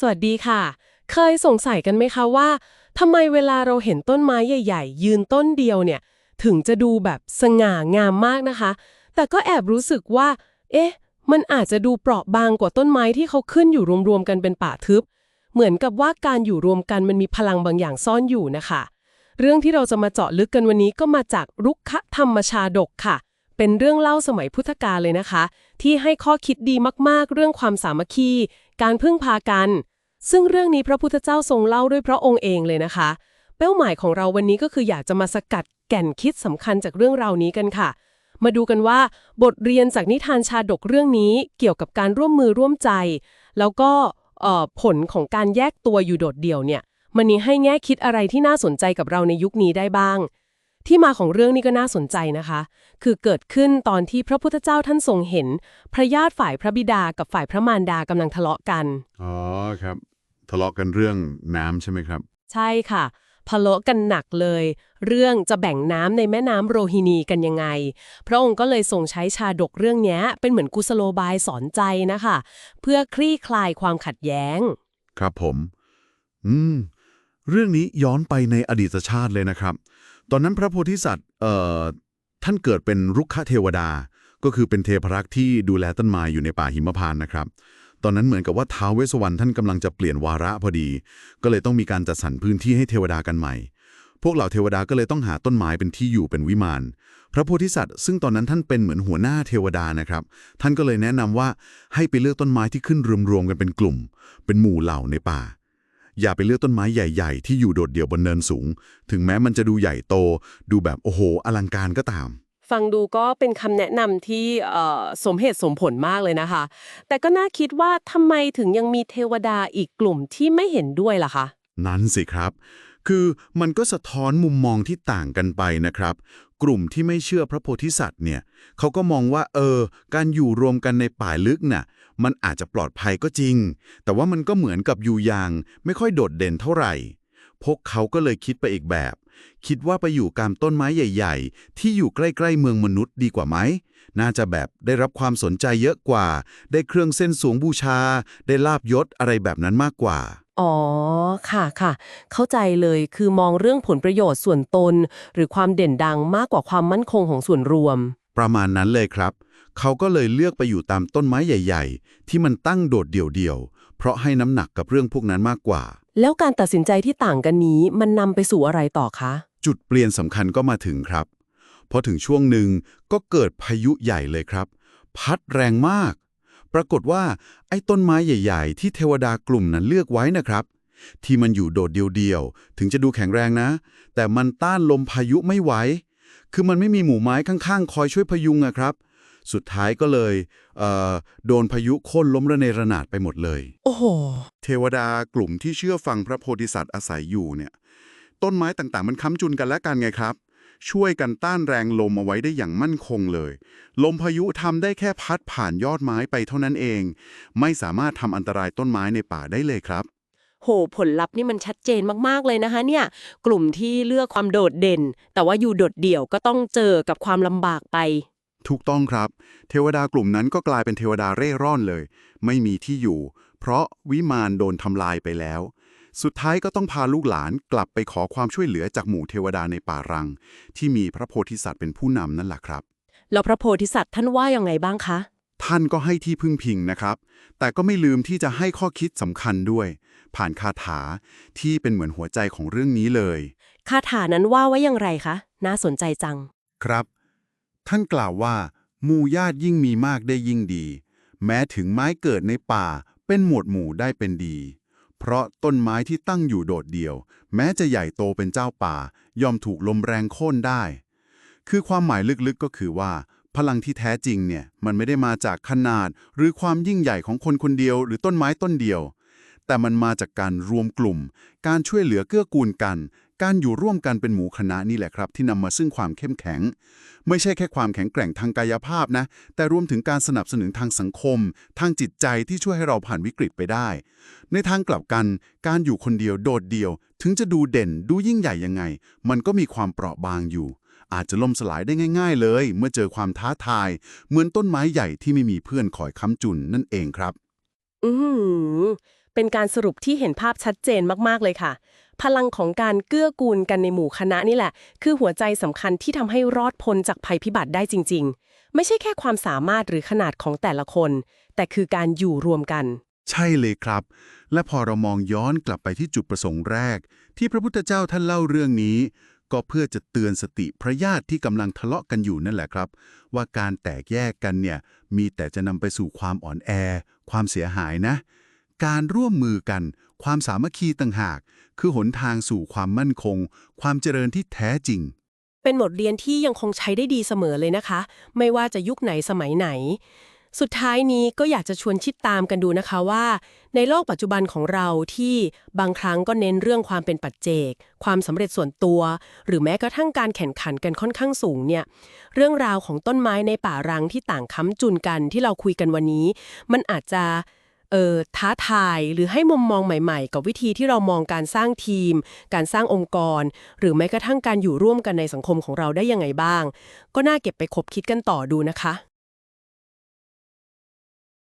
สวัสดีค่ะ เคยสงสัยกันไหมคะว่าทำไมเวลาเราเห็นต้นไม้ใหญ่ ๆ ยืนต้นเดียวเนี่ย ถึงจะดูแบบสง่างามมากนะคะ แต่ก็แอบรู้สึกว่า เอ๊ะ มันอาจจะดูเปราะบางกว่าต้นไม้ที่เขาขึ้นอยู่รวมๆกันเป็นป่าทึบ เหมือนกับว่าการอยู่รวมกันมันมีพลังบางอย่างซ่อนอยู่นะคะ เรื่องที่เราจะมาเจาะลึกกันวันนี้ก็มาจากรุกขธรรมชาดกค่ะ เป็นเรื่องเล่าสมัยพุทธกาลเลยนะคะ ที่ให้ข้อคิดดีมากๆ เรื่องความสามัคคี การพึ่งพากัน ซึ่งเรื่องนี้พระพุทธเจ้าทรงเล่าด้วยพระองค์เองเลยนะคะ เป้าหมายของเราวันนี้ก็คืออยากจะมาสกัดแก่นคิดสำคัญจากเรื่องราวนี้กันค่ะ มาดูกันว่าบทเรียนจากนิทานชาดกเรื่องนี้เกี่ยวกับการร่วมมือร่วมใจ แล้วก็ผลของการแยกตัวอยู่โดดเดี่ยวเนี่ย มันนี้ให้แง่คิดอะไรที่น่าสนใจกับเราในยุคนี้ได้บ้าง ที่มาของเรื่องนี้ก็น่าสนใจนะคะ คือเกิดขึ้นตอนที่พระพุทธเจ้าท่านทรงเห็น พระญาติฝ่ายพระบิดากับฝ่ายพระมารดากำลังทะเลาะกัน อ๋อครับ ทะเลาะกันเรื่องน้ำใช่ไหมครับ ใช่ค่ะทะเลาะกันหนักเลย เรื่องจะแบ่งน้ำในแม่น้ำโรฮินีกันยังไง พระองค์ก็เลยทรงใช้ชาดกเรื่องเนี้ยเป็นเหมือนกุสโลบายสอนใจนะคะ เพื่อคลี่คลายความขัดแย้ง ครับผม อืม เรื่องนี้ย้อนไปในอดีตชาติเลยนะครับ ตอนนั้นพระโพธิสัตว์ท่านเกิดเป็นรุกขเทวดา ก็คือเป็นเทพรักษ์ที่ดูแลต้นไม้อยู่ในป่าหิมพานต์นะครับ ตอนนั้นเหมือนกับว่าท้าวเวสสวรรณท่านกำลังจะเปลี่ยนวาระพอดี ก็เลยต้องมีการจัดสรรพื้นที่ให้เทวดากันใหม่ พวกเหล่าเทวดาก็เลยต้องหาต้นไม้เป็นที่อยู่เป็นวิมาน พระโพธิสัตว์ซึ่งตอนนั้นท่านเป็นเหมือนหัวหน้าเทวดานะครับ ท่านก็เลยแนะนำว่าให้ไปเลือกต้นไม้ที่ขึ้นรวมๆกันเป็นกลุ่ม เป็นหมู่เหล่าในป่า อย่าไปเลือกต้นไม้ใหญ่ ๆ ที่อยู่โดดเดี่ยวบนเนินสูง ถึงแม้มันจะดูใหญ่โต ดูแบบโอ้โห อลังการก็ตาม ฟังดูก็เป็นคำแนะนำที่เอ่อสมเหตุสมผลมากเลยนะคะ แต่ก็น่าคิดว่าทำไมถึงยังมีเทวดาอีกกลุ่มที่ไม่เห็นด้วยล่ะคะ นั้นสิครับ คือมันก็สะท้อนมุมมองที่ต่างกันไปนะครับ กลุ่มที่ไม่เชื่อพระโพธิสัตว์เนี่ยเขาก็มองว่าเออ การอยู่รวมกันในป่าลึกน่ะมันอาจจะปลอดภัยก็จริง แต่ว่ามันก็เหมือนกับอยู่อย่าง ไม่ค่อยโดดเด่นเท่าไหร่ พวกเขาก็เลยคิดไปอีกแบบ คิดว่าไปอยู่กลางต้นไม้ใหญ่ ๆ ที่อยู่ใกล้ ๆ เมืองมนุษย์ดีกว่าไหมน่าจะแบบได้รับความสนใจเยอะกว่า ได้เครื่องเส้นสูงบูชา ได้ลาบยศอะไรแบบนั้นมากกว่า อ๋อ ค่ะค่ะ เข้าใจเลย คือมองเรื่องผลประโยชน์ส่วนตน หรือความเด่นดังมากกว่าความมั่นคงของส่วนรวม ประมาณนั้นเลยครับ เขาก็เลยเลือกไปอยู่ตามต้นไม้ใหญ่ ๆ ที่มันตั้งโดดเดี่ยวๆ เพราะให้น้ำหนักกับเรื่องพวกนั้นมากกว่า แล้วการตัดสินใจที่ต่างกันนี้มันนำไปสู่อะไรต่อคะ จุดเปลี่ยนสำคัญก็มาถึงครับ พอถึงช่วงหนึ่งก็เกิดพายุใหญ่เลยครับ พัดแรงมาก ปรากฏว่าไอ้ต้นไม้ใหญ่ ๆ ที่เทวดากลุ่มนั้นเลือกไว้นะครับ ที่มันอยู่โดดเดียวๆถึงจะดูแข็งแรงนะ แต่มันต้านลมพายุไม่ไหวคือมันไม่มีหมู่ไม้ข้างๆ คอยช่วยพยุงอะครับ สุดท้ายก็เลยเอ่อโดนพายุโค่นล้มระเนระนาดไปหมดเลย โอ้โห เทวดากลุ่มที่เชื่อฟังพระโพธิสัตว์อาศัยอยู่เนี่ย ต้นไม้ต่างๆ มันค้ำจุนกันและกันไงครับ ช่วยกันต้านแรงลมเอาไว้ได้อย่างมั่นคงเลย ลมพายุทำได้แค่พัดผ่านยอดไม้ไปเท่านั้นเอง ไม่สามารถทำอันตรายต้นไม้ในป่าได้เลยครับโหผลลัพธ์นี่มันชัดเจนมากๆเลยนะคะเนี่ยกลุ่มที่เลือกความโดดเด่น แต่ว่าอยู่โดดเดี่ยวก็ต้องเจอกับความลำบากไป ถูกต้องครับ เทวดากลุ่มนั้นก็กลายเป็นเทวดาเร่ร่อนเลย ไม่มีที่อยู่ เพราะวิมานโดนทำลายไปแล้ว สุดท้ายก็ต้องพาลูกหลานกลับไปขอความช่วยเหลือจากหมู่เทวดาในป่ารัง ที่มีพระโพธิสัตว์เป็นผู้นำนั่นแหละครับ แล้วพระโพธิสัตว์ท่านว่ายังไงบ้างคะ ท่านก็ให้ที่พึ่งพิงนะครับ แต่ก็ไม่ลืมที่จะให้ข้อคิดสำคัญด้วย ผ่านคาถาที่เป็นเหมือนหัวใจของเรื่องนี้เลย คาถานั้นว่าไว้อย่างไรคะ น่าสนใจจัง ครับ ท่านกล่าวว่าหมู่ญาติยิ่งมีมากได้ยิ่งดี แม้ถึงไม้เกิดในป่าเป็นหมวดหมู่ได้เป็นดี เพราะต้นไม้ที่ตั้งอยู่โดดเดี่ยว แม้จะใหญ่โตเป็นเจ้าป่า ย่อมถูกลมแรงโค่นได้ คือความหมายลึกๆก็คือว่า พลังที่แท้จริงเนี่ยมันไม่ได้มาจากขนาด หรือความยิ่งใหญ่ของคนคนเดียว หรือต้นไม้ต้นเดียว แต่มันมาจากการรวมกลุ่ม การช่วยเหลือเกื้อกูลกัน การอยู่ร่วมกันเป็นหมู่คณะนี่แหละครับ ที่นำมาซึ่งความเข้มแข็ง ไม่ใช่แค่ความแข็งแกร่งทางกายภาพนะ แต่รวมถึงการสนับสนุนทางสังคม ทางจิตใจที่ช่วยให้เราผ่านวิกฤตไปได้ ในทางกลับกัน การอยู่คนเดียวโดดเดี่ยว ถึงจะดูเด่นดูยิ่งใหญ่ยังไง มันก็มีความเปราะบางอยู่ อาจจะล่มสลายได้ง่าย ๆ เลย เมื่อเจอความท้าทาย เหมือนต้นไม้ใหญ่ที่ไม่มีเพื่อนคอยค้ำจุนนั่นเองครับ อือหือ เป็นการสรุปที่เห็นภาพชัดเจนมากๆเลยค่ะ พลังของการเกื้อกูลกันในหมู่คณะนี่แหละ คือหัวใจสำคัญที่ทำให้รอดพ้นจากภัยพิบัติได้จริง ๆ ไม่ใช่แค่ความสามารถหรือขนาดของแต่ละคน แต่คือการอยู่รวมกัน ใช่เลยครับ และพอเรามองย้อนกลับไปที่จุดประสงค์แรก ที่พระพุทธเจ้าท่านเล่าเรื่องนี้ ก็เพื่อจะเตือนสติพระญาติที่กำลังทะเลาะกันอยู่นั่นแหละครับ ว่าการแตกแยกกันเนี่ยมีแต่จะนำไปสู่ความอ่อนแอ ความเสียหายนะ การร่วมมือกัน ความสามัคคีต่างหาก คือหนทางสู่ความมั่นคง ความเจริญที่แท้จริง เป็นบทเรียนที่ยังคงใช้ได้ดีเสมอเลยนะคะ ไม่ว่าจะยุคไหนสมัยไหน สุดท้ายนี้ก็อยากจะชวนคิดตามกันดูนะคะว่า ในโลกปัจจุบันของเราที่บางครั้งก็เน้นเรื่องความเป็นปัจเจก ความสำเร็จส่วนตัว หรือแม้กระทั่งการแข่งขันกันค่อนข้างสูงเนี่ย เรื่องราวของต้นไม้ในป่ารังที่ต่างค้ำจุนกันที่เราคุยกันวันนี้ มันอาจจะ เอ่อท้าทายหรือให้มุมมองใหม่ๆ กับวิธีที่เรามองการสร้างทีม การสร้างองค์กร หรือแม้กระทั่งการอยู่ร่วมกันในสังคมของเราได้ยังไงบ้าง ก็น่าเก็บไปคบคิดกันต่อดูนะคะ